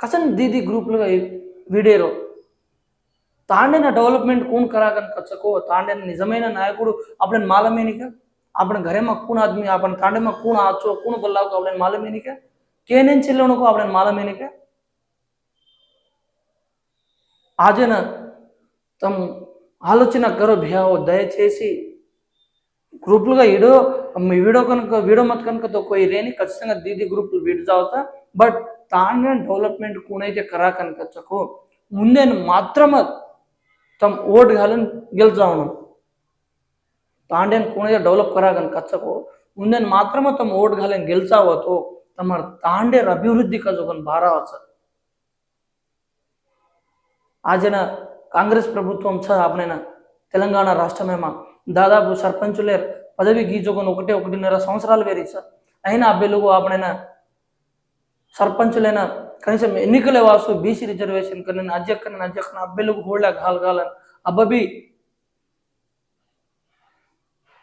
కసన్ దీది group వీడేరో? తాండైన development కూన్ కరాగన్ కచ్చకో తాండైన నిజమైన నాయకుడు అప్పుడు మాలమేనిక? అప్పుడు గరేమ కూన్ ఆద్మీ అప్పుడు తాండేమ కూన్ ఆచో కూన బల్లాకు అప్పుడు మాలమేనిక? కేనేం చెల్లెనుకో అప్పుడు మాలమేనిక? ఆజన తమ ఆలోచన కరో భయావో దయచేసి గ్రూపులుగా ఈడో వీడో కనుక వీడో మత కనుక తొక్కో రేని ఖచ్చితంగా దీది గ్రూపులు వీడి జావుతా. ಬಟ್ ತಾಂಡನ್ ಡೆವಲಪ್ಮೆಂಟ್ ಕೂಣೈತೆ ಕರಾಕನ್ ಕಚ್ಚಕು ಮುಂದೇನು ಮಾತ್ರ ತಮ್ಮ ಓಟ್ ಗಾಲನ್ ಗೆಲ್ಸವನು ತಾಂಡೇನ್ ಕೂಣೈತೆ ಡೆವಲಪ್ ಕರಾಕನ್ ಕಚ್ಚಕು ಮುಂದೇನು ಮಾತ್ರ ತಮ್ಮ ಓಟ್ ಗಾಲನ್ ಗೆಲ್ಸಾವತ್ತು ತಮ್ಮ ತಾಂಡೇರ್ ಅಭಿವೃದ್ಧಿ ಕಜೋಗನ್ ಭಾರವಸ ఆజన కాంగ్రెస్ ప్రభుత్వం ఆపనైన తెలంగాణ రాష్ట్రమేమా దాదాపు సర్పంచులే పదవి గీచుకొని ఒకటే ఒకటిన్నర సంవత్సరాలు వేరు సార్ అయినా అభ్యర్థులకు ఆపనైనా సర్పంచులైన కనీసం ఎన్నికలే వాసు బీసీ రిజర్వేషన్ కన్నా అధ్యక్ష అధ్యక్ష అభ్యర్థులకు హోళ్ళ గాలగాలని అబ్బబి